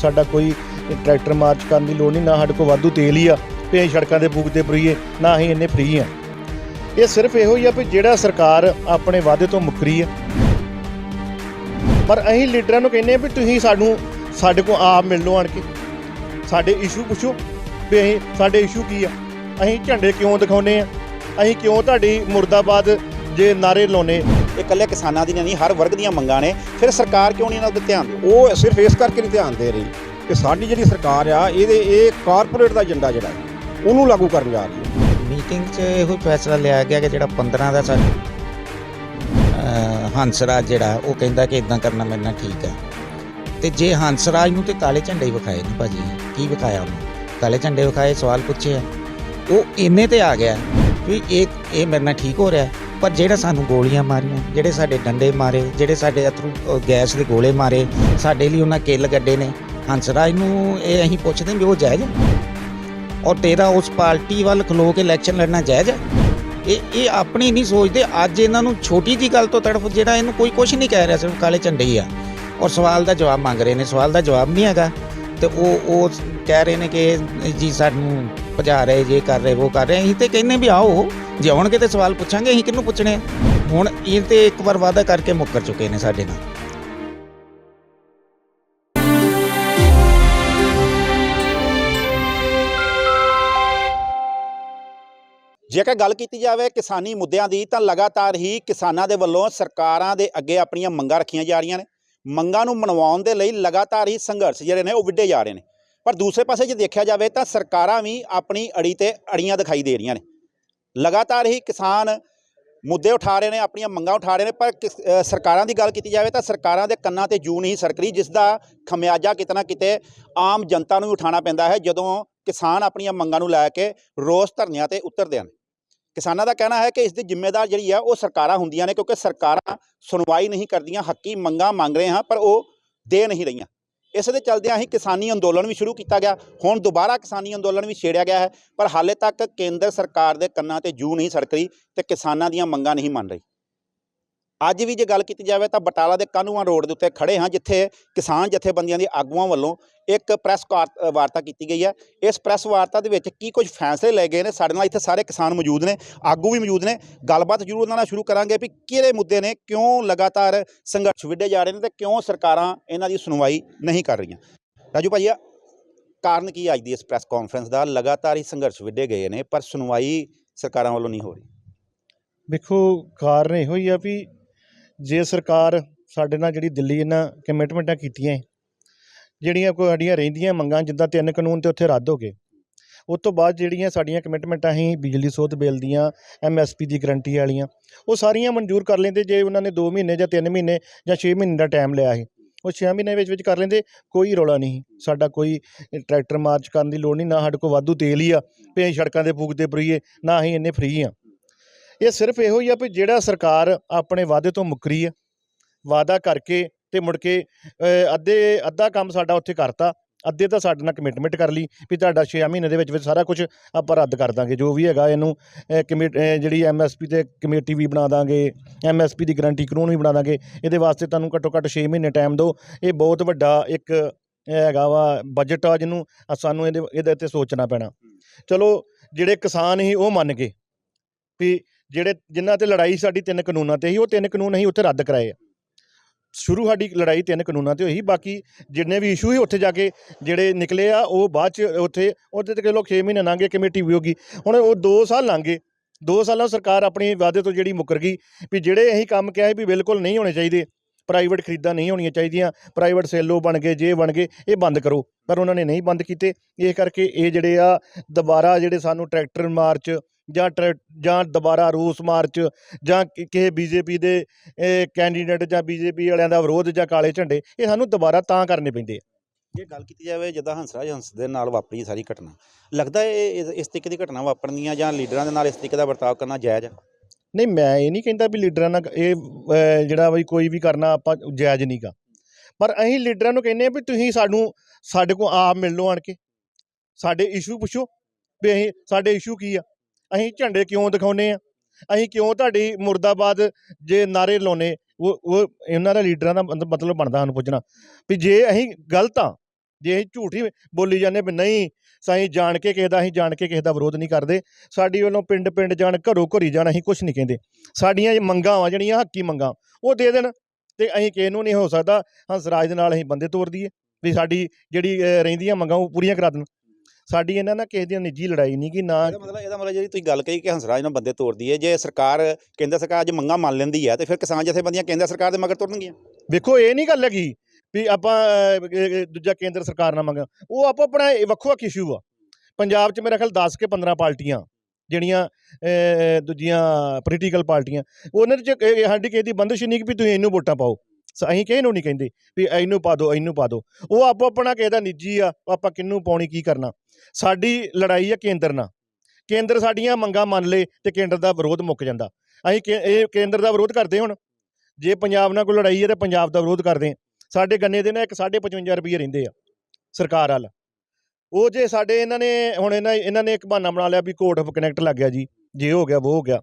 ਸਾਡਾ ਕੋਈ tractor March ਕਰਨ ਦੀ ਲੋੜ ਨਹੀਂ, ਨਾ ਸਾਡੇ ਕੋਲ ਵਾਧੂ ਤੇਲ ਹੀ ਆ ਵੀ ਅਸੀਂ ਸੜਕਾਂ ਦੇ ਫੂਕ ਤੇ ਫਰੀਏ ਨਾ ਅਸੀਂ ਇੰਨੇ ਫਰੀ ਆ। ਇਹ ਸਿਰਫ ਇਹੋ ਹੀ ਆ ਵੀ ਜਿਹੜਾ ਸਰਕਾਰ ਆਪਣੇ ਵਾਅਦੇ ਤੋਂ ਮੁੱਕਰੀ ਆ। ਪਰ ਅਸੀਂ ਲੀਡਰਾਂ ਨੂੰ ਕਹਿੰਦੇ ਆ ਵੀ ਤੁਸੀਂ ਸਾਨੂੰ, ਸਾਡੇ ਕੋਲ ਆਪ ਮਿਲ ਲਓ ਆਣ ਕੇ। ਸਾਡੇ ਇਸ਼ੂ ਪੁੱਛੋ ਵੀ ਅਸੀਂ, ਸਾਡੇ ਇਸ਼ੂ ਕੀ ਆ? ਅਸੀਂ ਝੰਡੇ ਕਿਉਂ ਦਿਖਾਉਨੇ ਆ? ਅਸੀਂ ਕਿਉਂ ਤੁਹਾਡੀ ਮੁਰਦਾਬਾਦ ਜੇ ਨਾਰੇ ਲਾਉਨੇ, ਇਹ ਇਕੱਲੇ ਕਿਸਾਨਾਂ ਦੀਆਂ ਨਹੀਂ, ਹਰ ਵਰਗ ਦੀਆਂ ਮੰਗਾਂ ਨੇ। ਫਿਰ ਸਰਕਾਰ ਕਿਉਂ ਨਹੀਂ ਇਹਨਾਂ ਉੱਤੇ ਧਿਆਨ ਦਿੰਦੀ? ਉਹ ਸਿਰਫ ਇਸ ਕਰਕੇ ਨਹੀਂ ਧਿਆਨ ਦੇ ਰਹੀ ਕਿ ਸਾਡੀ ਜਿਹੜੀ ਸਰਕਾਰ ਆ, ਇਹਦੇ, ਇਹ ਕਾਰਪੋਰੇਟ ਦਾ ਏਜੰਡਾ ਜਿਹੜਾ ਉਹਨੂੰ ਲਾਗੂ ਕਰਨ ਜਾ ਰਹੀ ਹੈ। ਮੀਟਿੰਗ 'ਚ ਇਹੋ ਫੈਸਲਾ ਲਿਆ ਗਿਆ ਕਿ ਜਿਹੜਾ 15 ਦਾ ਸਾਡਾ ਅਹ ਹੰਸਰਾਜ ਜਿਹੜਾ, ਉਹ ਕਹਿੰਦਾ ਕਿ ਇਦਾਂ ਕਰਨਾ ਮੇਰੇ ਨਾਲ ਠੀਕ ਹੈ। ਤੇ ਜੇ ਹੰਸਰਾਜ ਨੂੰ ਤੇ ਕਾਲੇ ਝੰਡੇ ਹੀ ਵਿਖਾਏ ਨੇ ਭਾਜੀ, ਕੀ ਵਿਖਾਇਆ ਉਹਨੇ? ਕਾਲੇ ਝੰਡੇ ਵਿਖਾਏ, ਸਵਾਲ ਪੁੱਛੇ ਆ। ਉਹ ਇੰਨੇ ਤੇ ਆ ਗਿਆ ਵੀ ਇਹ ਇਹ ਮੇਰੇ ਨਾਲ ਠੀਕ ਹੋ ਰਿਹਾ ਪਰ ਜਿਹੜਾ ਸਾਨੂੰ ਗੋਲੀਆਂ ਮਾਰੀਆਂ, ਜਿਹੜੇ ਸਾਡੇ ਡੰਡੇ ਮਾਰੇ, ਜਿਹੜੇ ਸਾਡੇ ਅਥਰੂ ਗੈਸ ਦੇ ਗੋਲੇ ਮਾਰੇ, ਸਾਡੇ ਲਈ ਉਹਨਾਂ ਕਿੱਲ ਗੱਡੇ ਨੇ। ਹੰਸਰਾਜ ਨੂੰ ਇਹ ਅਸੀਂ ਪੁੱਛਦੇ ਵੀ ਉਹ ਜਾਇਜ਼ ਔਰ ਤੇਰਾ ਉਸ ਪਾਰਟੀ ਵੱਲ ਖਲੋ ਕੇ ਇਲੈਕਸ਼ਨ ਲੜਨਾ ਜਾਇਜ਼ ਹੈ ਇਹ ਇਹ ਆਪਣੀ ਨਹੀਂ ਸੋਚਦੇ, ਅੱਜ ਇਹਨਾਂ ਨੂੰ ਛੋਟੀ ਜੀ ਗੱਲ ਤੋਂ ਤੜਫ ਜਿਹੜਾ ਇਹਨੂੰ ਕੋਈ ਕੁਝ ਨਹੀਂ ਕਹਿ ਰਿਹਾ, ਸਿਰਫ ਕਾਲੇ ਝੰਡੇ ਹੀ ਆ। ਔਰ ਸਵਾਲ ਦਾ ਜਵਾਬ ਮੰਗ ਰਹੇ ਨੇ, ਸਵਾਲ ਦਾ ਜਵਾਬ ਨਹੀਂ ਹੈਗਾ। ਤੇ ਉਹ ਉਹ ਕਹਿ ਰਹੇ ਨੇ ਕਿ ਜੀ ਸਾਨੂੰ ਭਜਾ ਰਹੇ, ਜੇ ਕਰ ਰਹੇ, ਉਹ ਕਰ ਰਹੇ। ਅਸੀਂ ਤੇ ਕਹਿੰਨੇ ਵੀ ਆਓ, ਜੇ ਆਉਣਗੇ ਤੇ ਸਵਾਲ ਪੁੱਛਾਂਗੇ, ਅਸੀਂ ਕਿਹਨੂੰ ਪੁੱਛਣੇ ਹੁਣ ਇਹ ਤੇ ਇੱਕ ਵਾਰ ਵਾਅਦਾ ਕਰਕੇ ਮੁੱਕਰ ਚੁੱਕੇ ਨੇ ਸਾਡੇ ਨਾਲ। ਜੇਕਰ ਗੱਲ ਕੀਤੀ ਜਾਵੇ ਕਿਸਾਨੀ ਮੁੱਦਿਆਂ ਦੀ, ਤਾਂ ਲਗਾਤਾਰ ਹੀ ਕਿਸਾਨਾਂ ਦੇ ਵੱਲੋਂ ਸਰਕਾਰਾਂ ਦੇ ਅੱਗੇ ਆਪਣੀਆਂ ਮੰਗਾਂ ਰੱਖੀਆਂ ਜਾ ਰਹੀਆਂ ਨੇ। ਮੰਗਾਂ ਨੂੰ ਮਨਵਾਉਣ ਦੇ ਲਈ ਲਗਾਤਾਰ ਹੀ ਸੰਘਰਸ਼ ਜਿਹੜੇ ਨੇ, ਉਹ ਵਿੱਢੇ ਜਾ ਰਹੇ ਨੇ। ਪਰ ਦੂਸਰੇ ਪਾਸੇ ਜੇ ਦੇਖਿਆ ਜਾਵੇ ਤਾਂ ਸਰਕਾਰਾਂ ਵੀ ਆਪਣੀ ਅੜੀ ਤੇ ਅੜੀਆਂ ਦਿਖਾਈ ਦੇ ਰਹੀਆਂ ਨੇ। ਲਗਾਤਾਰ ਹੀ ਕਿਸਾਨ ਮੁੱਦੇ ਉਠਾ ਰਹੇ ਨੇ, ਆਪਣੀਆਂ ਮੰਗਾਂ ਉਠਾ ਰਹੇ ਨੇ, ਪਰ ਕਿਸ- ਸਰਕਾਰਾਂ ਦੀ ਗੱਲ ਕੀਤੀ ਜਾਵੇ ਤਾਂ ਸਰਕਾਰਾਂ ਦੇ ਕੰਨਾਂ ਤੇ ਜੂ ਨਹੀਂ ਸਰਕਰੀ ਜਿਸ ਦਾ ਖਮਿਆਜਾ ਕਿਤਨਾ ਕਿਤੇ ਆਮ ਜਨਤਾ ਨੂੰ ਵੀ ਉਠਾਉਣਾ ਪੈਂਦਾ ਹੈ, ਜਦੋਂ ਕਿਸਾਨ ਆਪਣੀਆਂ ਮੰਗਾਂ ਨੂੰ ਲੈ ਕੇ ਰੋਸ ਧਰਨਿਆਂ ਤੇ ਉਤਰਦੇ ਹਨ। ਕਿਸਾਨਾਂ ਦਾ ਕਹਿਣਾ ਹੈ ਕਿ ਇਸ ਦੀ ਜ਼ਿੰਮੇਦਾਰ ਜਿਹੜੀ ਆ, ਉਹ ਸਰਕਾਰਾਂ ਹੁੰਦੀਆਂ ਨੇ, ਕਿਉਂਕਿ ਸਰਕਾਰਾਂ ਸੁਣਵਾਈ ਨਹੀਂ ਕਰਦੀਆਂ, ਹੱਕੀ ਮੰਗਾਂ ਮੰਗ ਰਹੇ ਹਾਂ ਪਰ ਉਹ ਦੇ ਨਹੀਂ ਰਹੀਆਂ। ਇਸ ਦੇ ਚਲਦਿਆਂ ਹੀ ਕਿਸਾਨੀ ਅੰਦੋਲਨ ਵੀ ਸ਼ੁਰੂ ਕੀਤਾ ਗਿਆ। ਹੁਣ ਦੁਬਾਰਾ ਕਿਸਾਨੀ ਅੰਦੋਲਨ ਵੀ ਛੇੜਿਆ ਗਿਆ ਹੈ, ਪਰ ਹਾਲੇ ਤੱਕ ਕੇਂਦਰ ਸਰਕਾਰ ਦੇ ਕੰਨਾਂ ਤੇ ਜੂ ਨਹੀਂ ਸਰਕ ਰਹੀ ਤੇ ਕਿਸਾਨਾਂ ਦੀਆਂ ਮੰਗਾਂ ਨਹੀਂ ਮੰਨ ਰਹੀ। ਅੱਜ ਵੀ ਜੇ ਗੱਲ ਕੀਤੀ ਜਾਵੇ ਤਾਂ ਬਟਾਲਾ ਦੇ ਕਾਨੂੰਆਂ ਰੋਡ ਦੇ ਉੱਤੇ ਖੜੇ ਹਾਂ, ਜਿੱਥੇ ਕਿਸਾਨ ਜਥੇਬੰਦੀਆਂ ਦੇ ਆਗੂਆਂ ਵੱਲੋਂ ਇੱਕ ਪ੍ਰੈਸ ਕਾਰ- ਵਾਰਤਾ ਕੀਤੀ ਗਈ ਹੈ। ਇਸ ਪ੍ਰੈਸ ਵਾਰਤਾ ਦੇ ਵਿੱਚ ਕੀ ਕੁਝ ਫੈਸਲੇ ਲਏ ਗਏ ਨੇ? ਸਾਡੇ ਨਾਲ ਇੱਥੇ ਸਾਰੇ ਕਿਸਾਨ ਮੌਜੂਦ ਨੇ, ਆਗੂ ਵੀ ਮੌਜੂਦ ਨੇ। ਗੱਲਬਾਤ ਜ਼ਰੂਰ ਉਹਨਾਂ ਨਾਲ ਸ਼ੁਰੂ ਕਰਾਂਗੇ ਵੀ ਕਿਹੜੇ ਮੁੱਦੇ ਨੇ, ਕਿਉਂ ਲਗਾਤਾਰ ਸੰਘਰਸ਼ ਵਿੱਢੇ ਜਾ ਰਹੇ ਨੇ ਤੇ ਕਿਉਂ ਸਰਕਾਰਾਂ ਇਹਨਾਂ ਦੀ ਸੁਣਵਾਈ ਨਹੀਂ ਕਰ ਰਹੀਆਂ? ਰਾਜੂ ਭਾਜੀ ਆਹ ਕਾਰਨ ਕੀ ਅੱਜ ਦੀ ਇਸ ਪ੍ਰੈਸ ਕਾਨਫਰੰਸ ਦਾ? ਲਗਾਤਾਰ ਹੀ ਸੰਘਰਸ਼ ਵਿੱਢੇ ਗਏ ਨੇ, ਪਰ ਸੁਣਵਾਈ ਸਰਕਾਰਾਂ ਵੱਲੋਂ ਨਹੀਂ ਹੋ ਰਹੀ। ਵੇਖੋ ਕਾਰਨ ਇਹੋ ਹੀ ਆ ਵੀ ਜੇ ਸਰਕਾਰ ਸਾਡੇ ਨਾਲ ਜਿਹੜੀ ਦਿੱਲੀ ਇਹਨਾਂ ਕਮਿਟਮੈਂਟਾਂ ਕੀਤੀਆਂ ਹੈ, ਜਿਹੜੀਆਂ ਕੋਈ ਸਾਡੀਆਂ ਰਹਿੰਦੀਆਂ ਮੰਗਾਂ ਜਿੱਦਾਂ ਤਿੰਨ ਕਾਨੂੰਨ ਤੇ ਉੱਥੇ ਰੱਦ ਹੋ ਗਏ ਉਸ ਤੋਂ ਬਾਅਦ ਜਿਹੜੀਆਂ ਸਾਡੀਆਂ ਕਮਿਟਮੈਂਟਾਂ ਸੀ ਬਿਜਲੀ ਸੋਧ ਬਿੱਲ ਦੀਆਂ ਐਮਐਸਪੀ ਦੀ ਗਰੰਟੀ ਵਾਲੀਆਂ ਉਹ ਸਾਰੀਆਂ ਮਨਜ਼ੂਰ ਕਰ ਲੈਂਦੇ ਜੇ ਉਹਨਾਂ ਨੇ 2 ਮਹੀਨੇ ਜਾਂ 3 ਮਹੀਨੇ ਜਾਂ 6 ਮਹੀਨੇ ਦਾ ਟਾਈਮ ਲਿਆ ਸੀ ਉਹ 6 ਮਹੀਨੇ ਵਿੱਚ ਵਿੱਚ ਕਰ ਲੈਂਦੇ ਕੋਈ ਰੌਲਾ ਨਹੀਂ ਸੀ। ਸਾਡਾ ਕੋਈ ਟਰੈਕਟਰ ਮਾਰਚ ਕਰਨ ਦੀ ਲੋੜ ਨਹੀਂ ਨਾ ਸਾਡੇ ਕੋਲ ਵਾਧੂ ਤੇਲ ਹੀ ਆ ਵੀ ਅਸੀਂ ਸੜਕਾਂ ਦੇ ਫੂਕਦੇ ਫਰੀਏ ਨਾ ਅਸੀਂ ਇੰਨੇ ਫਰੀ ਆ ਇਹ ਸਿਰਫ ਇਹੋ ਹੀ ਆ ਵੀ ਜਿਹੜਾ ਸਰਕਾਰ ਆਪਣੇ ਵਾਅਦੇ ਤੋਂ ਮੁੱਕਰੀ ਆ ਵਾਅਦਾ ਕਰਕੇ ਤੇ ਮੁੜ ਕੇ ਅੱਧੇ ਅੱਧਾ ਕੰਮ ਸਾਡਾ ਉੱਥੇ ਕਰਤਾ ਅੱਧੇ ਤਾਂ ਸਾਡੇ ਨਾਲ ਕਮਿਟਮੈਂਟ ਕਰ ਲਈ ਵੀ ਤੁਹਾਡਾ 6 ਮਹੀਨੇ ਦੇ ਵਿੱਚ ਵਿੱਚ ਸਾਰਾ ਕੁਝ ਆਪਾਂ ਰੱਦ ਕਰ ਦਾਂਗੇ ਜੋ ਵੀ ਹੈਗਾ ਇਹਨੂੰ ਅ, ਕਮੇ- ਅ, ਜਿਹੜੀ ਐਮਐਸਪੀ ਤੇ ਕਮੇਟੀ ਵੀ ਬਣਾ ਦਾਂਗੇ ਐਮਐਸਪੀ ਦੀ ਗਾਰੰਟੀ ਕਾਨੂੰਨ ਵੀ ਬਣਾ ਦਾਂਗੇ ਇਹਦੇ ਵਾਸਤੇ ਤੁਹਾਨੂੰ ਘੱਟੋ ਘੱਟ 6 ਮਹੀਨੇ ਟਾਈਮ ਦਿਓ ਇਹ ਬਹੁਤ ਵੱਡਾ ਇੱਕ ਹੈਗਾ ਵਾ ਬਜਟ ਆ ਜਿਹਨੂੰ ਸਾਨੂੰ ਇਹਦੇ ਇਹਦੇ ਤੇ ਸੋਚਣਾ ਪੈਣਾ। ਚਲੋ ਜਿਹੜੇ ਕਿਸਾਨ ਸੀ ਉਹ ਮੰਨ ਗਏ ਵੀ ਜਿਹੜੇ ਜਿਨ੍ਹਾਂ ਤੇ ਲੜਾਈ ਸਾਡੀ ਤਿੰਨ ਕਾਨੂੰਨਾਂ ਤੇ ਸੀ, ਉਹ ਤਿੰਨ ਕਾਨੂੰਨ ਅਸੀਂ ਉੱਥੇ ਰੱਦ ਕਰਾਏ ਆ। ਸ਼ੁਰੂ ਸਾਡੀ ਲੜਾਈ ਤਿੰਨ ਕਾਨੂੰਨਾਂ ਤੇ ਹੋਈ, ਬਾਕੀ ਜਿੰਨੇ ਵੀ ਇਸ਼ੂ ਸੀ ਉੱਥੇ ਜਾ ਕੇ ਜਿਹੜੇ ਨਿਕਲੇ ਆ, ਉਹ ਬਾਅਦ ਚ ਉੱਥੇ ਉਹਦੇ ਤੇ ਕਿਲੋ 6 ਮਹੀਨੇ ਲੰਘ ਗਏ, ਕਮੇਟੀ ਵੀ ਹੋ ਗਈ। ਹੁਣ ਉਹ 2 ਸਾਲ ਲੰਘੇ 2 ਸਾਲਾਂ ਸਰਕਾਰ ਆਪਣੀ ਵਾਅਦੇ ਤੋਂ ਜਿਹੜੀ ਮੁੱਕਰ ਗਈ ਵੀ ਜਿਹੜੇ ਅਸੀਂ ਕੰਮ ਕਿਹਾ ਸੀ ਵੀ ਬਿਲਕੁਲ ਨਹੀਂ ਹੋਣੇ ਚਾਹੀਦੇ ਪ੍ਰਾਈਵੇਟ ਖਰੀਦਾਂ ਨਹੀਂ ਹੋਣੀਆਂ ਚਾਹੀਦੀਆਂ ਪ੍ਰਾਈਵੇਟ ਸੇਲੋ ਬਣ ਗਏ, ਜੇ ਬਣ ਗਏ, ਇਹ ਬੰਦ ਕਰੋ। ਪਰ ਉਹਨਾਂ ਨੇ ਨਹੀਂ ਬੰਦ ਕੀਤੇ। ਇਸ ਕਰਕੇ ਇਹ ਜਿਹੜੇ ਆ, ਦੁਬਾਰਾ ਜਿਹੜੇ ਸਾਨੂੰ ਟਰੈਕਟਰ ਮਾਰਚ ਜਾਂ ਜਾਂ ਦੁਬਾਰਾ ਰੂਸ ਮਾਰਚ ਜਾਂ ਕਿਸੇ ਬੀਜੇਪੀ ਦੇ ਇਹ ਕੈਂਡੀਡੇਟ ਜਾਂ ਬੀਜੇਪੀ ਵਾਲਿਆਂ ਦਾ ਵਿਰੋਧ ਜਾਂ ਕਾਲੇ ਝੰਡੇ ਇਹ ਸਾਨੂੰ ਦੁਬਾਰਾ ਤਾਂ ਕਰਨੇ ਪੈਂਦੇ ਆ। ਜੇ ਗੱਲ ਕੀਤੀ ਜਾਵੇ ਜਿੱਦਾਂ ਹੰਸਰਾਜ ਹੰਸ ਦੇ ਨਾਲ ਵਾਪਰੀ ਸਾਰੀ ਘਟਨਾ ਲੱਗਦਾ ਇਹ ਇਸ- ਤਰੀਕੇ ਦੀ ਘਟਨਾ ਵਾਪਰਨੀਆਂ ਜਾਂ ਲੀਡਰਾਂ ਦੇ ਨਾਲ ਇਸ ਤਰੀਕੇ ਦਾ ਵਰਤਾਅ ਕਰਨਾ ਜਾਇਜ਼ ਹੈ ਨਹੀਂ ਮੈਂ ਇਹ ਨਹੀਂ ਕਹਿੰਦਾ ਵੀ ਲੀਡਰਾਂ ਨਾਲ ਇਹ ਜਿਹੜਾ ਵੀ ਕੋਈ ਵੀ ਕਰਨਾ ਆਪਾਂ ਜਾਇਜ਼ ਨਹੀਂਗਾ ਪਰ ਅਸੀਂ ਲੀਡਰਾਂ ਨੂੰ ਕਹਿੰਦੇ ਆ ਵੀ ਤੁਸੀਂ ਸਾਨੂੰ ਸਾਡੇ ਕੋਲ ਆਪ ਮਿਲ ਲਓ ਆਣ ਕੇ। ਸਾਡੇ ਇਸ਼ੂ ਪੁੱਛੋ ਵੀ ਅਸੀਂ ਸਾਡੇ ਇਸ਼ੂ ਕੀ ਆ? ਅਸੀਂ ਝੰਡੇ ਕਿਉਂ ਦਿਖਾਉਨੇ ਆ ਅਸੀਂ ਕਿਉਂ ਤੁਹਾਡੀ ਮੁਰਦਾਬਾਦ ਜੇ ਨਾਰੇ ਲਾਉਨੇ ਉਹ ਉਹ ਇਹਨਾਂ ਦਾ ਲੀਡਰਾਂ ਦਾ ਮਤ- ਮਤਲਬ ਬਣਦਾ ਸਾਨੂੰ ਪੁੱਛਣਾ ਵੀ ਜੇ ਅਸੀਂ ਗਲਤ ਆ ਜੇ ਅਸੀਂ ਝੂਠ ਹੀ ਬੋਲੀ ਜਾਂਦੇ ਵੀ ਨਹੀਂ ਸਾਈਂ ਜਾਣ ਕੇ ਕਿਸੇ ਦਾ, ਅਸੀਂ ਜਾਣ ਕੇ ਕਿਸੇ ਦਾ ਵਿਰੋਧ ਨਹੀਂ ਕਰਦੇ। ਸਾਡੀ ਵੱਲੋਂ ਪਿੰਡ ਪਿੰਡ ਜਾਣ, ਘਰੋਂ ਘਰੀ ਜਾਣ, ਅਸੀਂ ਕੁਝ ਨਹੀਂ ਕਹਿੰਦੇ। ਸਾਡੀਆਂ ਇਹ ਮੰਗਾਂ ਵਾ, ਜਿਹੜੀਆਂ ਹੱਕੀ ਮੰਗਾਂ, ਉਹ ਦੇ ਦੇਣ ਤੇ ਅਸੀਂ ਕਿਸੇ ਨੂੰ ਨਹੀਂ ਹੋ ਸਕਦਾ ਹੰਸਰਾਜ ਦੇ ਨਾਲ ਅਸੀਂ ਬੰਦੇ ਤੋਰ ਦਈਏ। ਵੀ ਸਾਡੀ ਜਿਹੜੀ ਰਹਿੰਦੀਆਂ ਮੰਗਾਂ, ਉਹ ਪੂਰੀਆਂ ਕਰਾ ਦੇਣ। ਸਾਡੀ ਇਹਨਾਂ ਨਾਲ ਕਿਸੇ ਦੀ ਨਿੱਜੀ ਲੜਾਈ ਨਹੀਂ ਕਿ ਨਾ ਇਹਦਾ ਮਤਲਬ ਇਹਦਾ ਮਤਲਬ ਜਿਹੜੀ ਤੁਸੀਂ ਗੱਲ ਕਹੀ ਕਿ ਹੰਸਰਾਜ ਨਾਲ ਬੰਦੇ ਤੋੜਦੀ ਹੈ ਜੇ ਸਰਕਾਰ ਕੇਂਦਰ ਸਰਕਾਰ ਅੱਜ ਮੰਗਾਂ ਮੰਨ ਲੈਂਦੀ ਹੈ ਤੇ ਫਿਰ ਕਿਸਾਨ ਜਥੇਬੰਦੀਆਂ ਕੇਂਦਰ ਸਰਕਾਰ ਦੇ ਮਗਰ ਤੁਰਨਗੀਆਂ। ਵੇਖੋ ਇਹ ਨਹੀਂ ਗੱਲ ਹੈਗੀ ਵੀ ਆਪਾਂ ਦੂਜਾ ਕੇਂਦਰ ਸਰਕਾਰ ਨਾਲ ਮੰਗਾ। ਉਹ ਆਪੋ ਆਪਣਾ ਵੱਖੋ ਵੱਖ ਇਸ਼ੂ ਆ। ਪੰਜਾਬ 'ਚ ਮੇਰਾ ਖਿਆਲ 10 ਕੇ 15 ਪਾਰਟੀਆਂ ਜਿਹੜੀਆਂ ਦੂਜੀਆਂ ਪੋਲੀਟੀਕਲ ਪਾਰਟੀਆਂ। ਉਹਨਾਂ 'ਚ ਸਾਡੀ ਕਿਸੇ ਦੀ ਬੰਦਿਸ਼ ਨਹੀਂ ਕਿ ਵੀ ਤੁਸੀਂ ਇਹਨੂੰ ਵੋਟਾਂ ਪਾਓ। ਅਸੀਂ ਕਿਸੇ ਨੂੰ ਨਹੀਂ ਕਹਿੰਦੇ ਵੀ ਇਹਨੂੰ ਪਾ ਦਿਓ ਇਹਨੂੰ ਪਾ ਦਿਓ ਉਹ ਆਪੋ ਆਪਣਾ ਕਿਸੇ ਦਾ ਨਿੱਜੀ ਆ, ਆਪਾਂ ਕਿਹਨੂੰ ਪਾਉਣੀ, ਕੀ ਕਰਨਾ? ਸਾਡੀ ਲੜਾਈ ਆ ਕੇਂਦਰ ਨਾਲ। ਕੇਂਦਰ ਸਾਡੀਆਂ ਮੰਗਾਂ ਮੰਨ ਲੇ ਤੇ ਕੇਂਦਰ ਦਾ ਵਿਰੋਧ ਮੁੱਕ ਜਾਂਦਾ। ਅਸੀਂ ਕੇ- ਇਹ ਕੇਂਦਰ ਦਾ ਵਿਰੋਧ ਕਰਦੇ ਹੁਣ। ਜੇ ਪੰਜਾਬ ਨਾਲ ਕੋਈ ਲੜਾਈ ਹੈ ਤੇ ਪੰਜਾਬ ਦਾ ਵਿਰੋਧ ਕਰਦੇ ਸਾਡੇ ਗੰਨੇ ਦੇ ਨਾ ਇੱਕ 55 ਰੁਪਏ ਰਹਿੰਦੇ ਆ, ਸਰਕਾਰ ਵੱਲ। ਉਹ ਜੇ ਸਾਡੇ ਇਹਨਾਂ ਨੇ, ਹੁਣ ਇਹਨਾਂ ਇਹਨਾਂ ਨੇ ਇੱਕ ਬਹਾਨਾ ਬਣਾ ਲਿਆ ਵੀ ਕੋਰਟ ਆਫ ਕਨੈਕਟ ਲੱਗ ਗਿਆ ਜੀ। ਜੇ ਹੋ ਗਿਆ ਉਹ ਹੋ ਗਿਆ।